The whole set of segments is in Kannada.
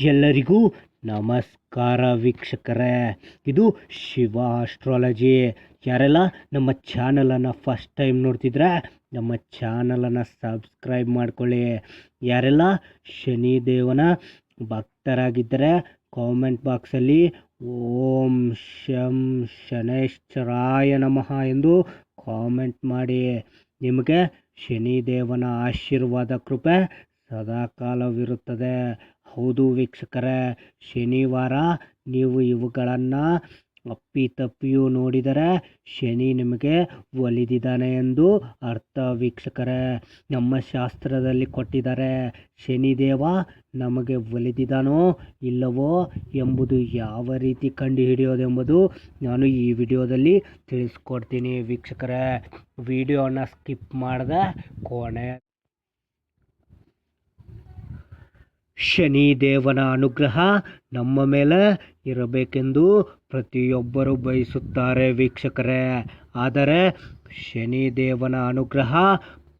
ಎಲ್ಲರಿಗೂ ನಮಸ್ಕಾರ ವೀಕ್ಷಕರೇ. ಇದು ಶಿವ ಆಸ್ಟ್ರಾಲಜಿ ಯಾರೆಲ್ಲ ನಮ್ಮ ಚಾನಲನ್ನು ಫಸ್ಟ್ ಟೈಮ್ ನೋಡ್ತಿದ್ರೆ ನಮ್ಮ ಚಾನಲನ್ನು ಸಬ್ಸ್ಕ್ರೈಬ್ ಮಾಡ್ಕೊಳ್ಳಿ. ಯಾರೆಲ್ಲ ಶನಿದೇವನ ಭಕ್ತರಾಗಿದ್ದರೆ ಕಾಮೆಂಟ್ ಬಾಕ್ಸಲ್ಲಿ ಓಂ ಶಂ ಶನೇಶ್ವರಾಯ ನಮಃ ಎಂದು ಕಾಮೆಂಟ್ ಮಾಡಿ. ನಿಮಗೆ ಶನಿದೇವನ ಆಶೀರ್ವಾದ, ಕೃಪೆ ಸದಾಕಾಲವಿರುತ್ತದೆ. ಹೌದು ವೀಕ್ಷಕರೇ, ಶನಿವಾರ ನೀವು ಇವುಗಳನ್ನು ಅಪ್ಪಿತಪ್ಪಿಯೂ ನೋಡಿದರೆ ಶನಿ ನಿಮಗೆ ಒಲಿದಿದ್ದಾನೆ ಎಂದು ಅರ್ಥ ವೀಕ್ಷಕರೇ. ನಮ್ಮ ಶಾಸ್ತ್ರದಲ್ಲಿ ಕೊಟ್ಟಿದ್ದಾರೆ ಶನಿದೇವ ನಮಗೆ ಒಲಿದಿದ್ದಾನೋ ಇಲ್ಲವೋ ಎಂಬುದು ಯಾವ ರೀತಿ ಕಂಡುಹಿಡಿಯೋದೆಂಬುದು ನಾನು ಈ ವಿಡಿಯೋದಲ್ಲಿ ತಿಳಿಸ್ಕೊಡ್ತೀನಿ ವೀಕ್ಷಕರೇ. ವಿಡಿಯೋನ ಸ್ಕಿಪ್ ಮಾಡಿದೆ ಕೊನೆ ಶನಿ ದೇವನ ಅನುಗ್ರಹ ನಮ್ಮ ಮೇಲೆ ಇರಬೇಕೆಂದು ಪ್ರತಿಯೊಬ್ಬರು ಬಯಸುತ್ತಾರೆ ವೀಕ್ಷಕರೇ. ಆದರೆ ಶನಿ ದೇವನ ಅನುಗ್ರಹ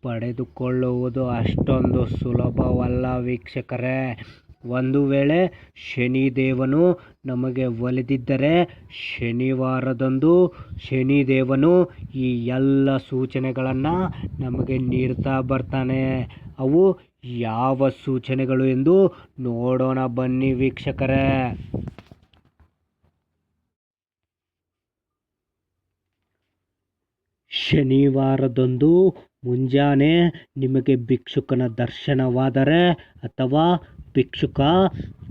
ಪಡೆದುಕೊಳ್ಳುವುದು ಅಷ್ಟೊಂದು ಸುಲಭವಲ್ಲ ವೀಕ್ಷಕರೇ. ಒಂದು ವೇಳೆ ಶನಿ ದೇವನು ನಮಗೆ ಒಲಿದಿದ್ದರೆ ಶನಿವಾರದಂದು ಶನಿ ದೇವನು ಈ ಎಲ್ಲ ಸೂಚನೆಗಳನ್ನು ನಮಗೆ ನೀಡ್ತಾ ಬರ್ತಾನೆ. ಅವು ಯಾವ ಸೂಚನೆಗಳು ಎಂದು ನೋಡೋಣ ಬನ್ನಿ ವೀಕ್ಷಕರೇ. ಶನಿವಾರದಂದು ಮುಂಜಾನೆ ನಿಮಗೆ ಭಿಕ್ಷುಕನ ದರ್ಶನವಾದರೆ ಅಥವಾ ಭಿಕ್ಷುಕ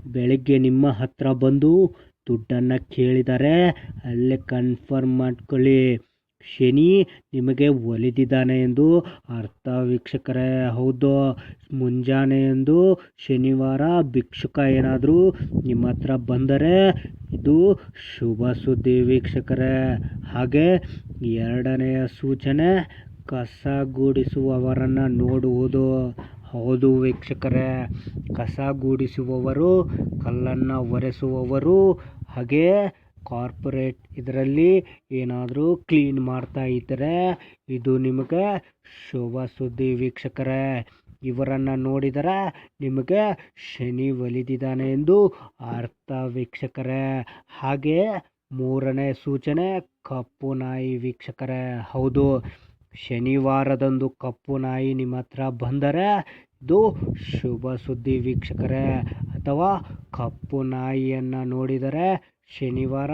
ಬೆಳಿಗ್ಗೆ ನಿಮ್ಮ ಹತ್ರ ಬಂದು ದುಡ್ಡನ್ನು ಕೇಳಿದರೆ ಅಲ್ಲೇ ಕನ್ಫರ್ಮ್ ಮಾಡ್ಕೊಳ್ಳಿ. ಶನಿ ನಿಮಗೆ ಒಲಿದಿದ್ದಾನೆ ಎಂದು ಅರ್ಥ. ವೀಕ್ಷಕರೇ, ಹೌದು. ಮುಂಜಾನೆ ಎಂದು ಶನಿವಾರ ಭಿಕ್ಷುಕ ಏನಾದರೂ ನಿಮ್ಮ ಹತ್ರ ಬಂದರೆ ಇದು ಶುಭ ಸುದ್ದಿ ವೀಕ್ಷಕರೇ. ಹಾಗೆ ಎರಡನೆಯ ಸೂಚನೆ, ಕಸ ಗೂಡಿಸುವವರನ್ನು ನೋಡುವುದು. ಹೌದು ವೀಕ್ಷಕರೇ, ಕಸ ಗೂಡಿಸುವವರು, ಕಲ್ಲನ್ನು ಒರೆಸುವವರು, ಹಾಗೆ ಕಾರ್ಪೊರೇಟ್ ಇದರಲ್ಲಿ ಏನಾದರೂ ಕ್ಲೀನ್ ಮಾಡ್ತಾ ಇದ್ದರೆ ಇದು ನಿಮಗೆ ಶುಭ ಸುದ್ದಿ ವೀಕ್ಷಕರೇ. ಇವರನ್ನು ನೋಡಿದರೆ ನಿಮಗೆ ಶನಿ ಒಲಿದಿದ್ದಾನೆ ಎಂದು ಅರ್ಥ ವೀಕ್ಷಕರೇ. ಹಾಗೆ ಮೂರನೇ ಸೂಚನೆ, ಕಪ್ಪು ನಾಯಿ ವೀಕ್ಷಕರೇ. ಹೌದು, ಶನಿವಾರದಂದು ಕಪ್ಪು ನಾಯಿ ನಿಮ್ಮ ಹತ್ರ ಬಂದರೆ ಇದು ಶುಭ ಸುದ್ದಿ ವೀಕ್ಷಕರೇ. ಅಥವಾ ಕಪ್ಪು ನಾಯಿಯನ್ನು ನೋಡಿದರೆ ಶನಿವಾರ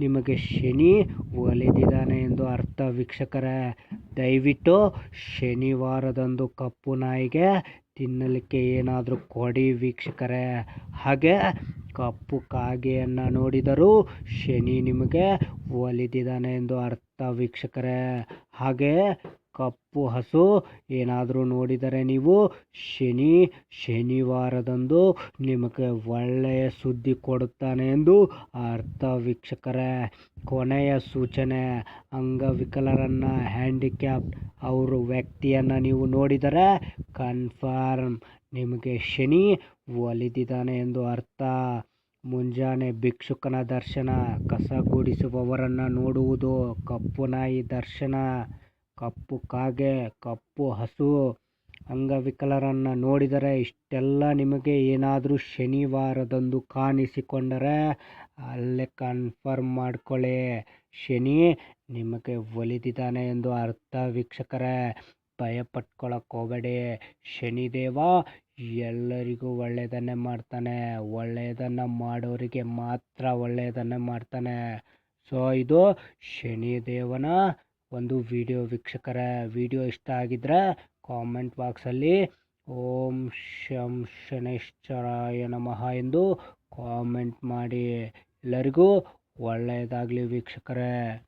ನಿಮಗೆ ಶನಿ ಒಲಿದಿದ್ದಾನೆ ಎಂದು ಅರ್ಥ. ವೀಕ್ಷಕರೇ, ದಯವಿಟ್ಟು ಶನಿವಾರದಂದು ಕಪ್ಪು ನಾಯಿಗೆ ತಿನ್ನಲಿಕ್ಕೆ ಏನಾದರೂ ಕೊಡಿ ವೀಕ್ಷಕರೇ. ಹಾಗೆ ಕಪ್ಪು ಕಾಗೆಯನ್ನು ನೋಡಿದರೂ ಶನಿ ನಿಮಗೆ ಒಲಿದಿದ್ದಾನೆ ಎಂದು ಅರ್ಥ ವೀಕ್ಷಕರೇ. ಹಾಗೆ ಕಪ್ಪು ಹಸು, ಏನಾದರೂ ನೋಡಿದರೆ ನೀವು ಶನಿ, ಶನಿವಾರದಂದು ನಿಮಗೆ ಒಳ್ಳೆಯ ಸುದ್ದಿ ಕೊಡುತ್ತಾನೆ ಎಂದು ಅರ್ಥ ವೀಕ್ಷಕರೇ. ಕೊನೆಯ ಸೂಚನೆ, ಅಂಗವಿಕಲರನ್ನು ಹ್ಯಾಂಡಿಕ್ಯಾಪ್ ಅವರು ವ್ಯಕ್ತಿಯನ್ನು ನೀವು ನೋಡಿದರೆ ಕನ್ಫರ್ಮ್, ನಿಮಗೆ ಶನಿ ಒಲಿದಿದ್ದಾನೆ ಎಂದು ಅರ್ಥ. ಮುಂಜಾನೆ ಭಿಕ್ಷುಕನ ದರ್ಶನ, ಕಸ ಗುಡಿಸುವವರನ್ನು ನೋಡುವುದು ಕಪ್ಪು ನಾಯಿ ದರ್ಶನ. ಕಪ್ಪು ಕಾಗೆ, ಕಪ್ಪು ಹಸು ಅಂಗವಿಕಲರನ್ನು ನೋಡಿದರೆ ಇಷ್ಟೆಲ್ಲ ನಿಮಗೆ ಏನಾದರೂ ಶನಿವಾರದಂದು ಕಾಣಿಸಿಕೊಂಡರೆ ಅಲ್ಲೇ ಕನ್ಫರ್ಮ್ ಮಾಡ್ಕೊಳ್ಳಿ. ಶನಿ ನಿಮಗೆ ಒಲಿದಿದ್ದಾನೆ ಎಂದು ಅರ್ಥ ವೀಕ್ಷಕರೇ ಭಯ ಪಟ್ಕೊಳ್ಳೋಕೆ ಹೋಗಬೇಡಿ. ಶನಿದೇವ ಎಲ್ಲರಿಗೂ ಒಳ್ಳೆಯದನ್ನೇ ಮಾಡ್ತಾನೆ. ಒಳ್ಳೆಯದನ್ನು ಮಾಡೋರಿಗೆ ಮಾತ್ರ ಒಳ್ಳೆಯದನ್ನೇ ಮಾಡ್ತಾನೆ. ಸೊ ಇದು ಶನಿದೇವನ ಒಂದು ವಿಡಿಯೋ ವೀಕ್ಷಕರ ವಿಡಿಯೋ ಇಷ್ಟ ಆಗಿದ್ರೆ ಕಾಮೆಂಟ್ ಬಾಕ್ಸಲ್ಲಿ ಓಂ ಶಂ ಶನೇಶ್ವರಾಯ ನಮಃ ಎಂದು ಕಾಮೆಂಟ್ ಮಾಡಿ. ಎಲ್ಲರಿಗೂ ಒಳ್ಳೆಯದಾಗಲಿ ವೀಕ್ಷಕರೇ.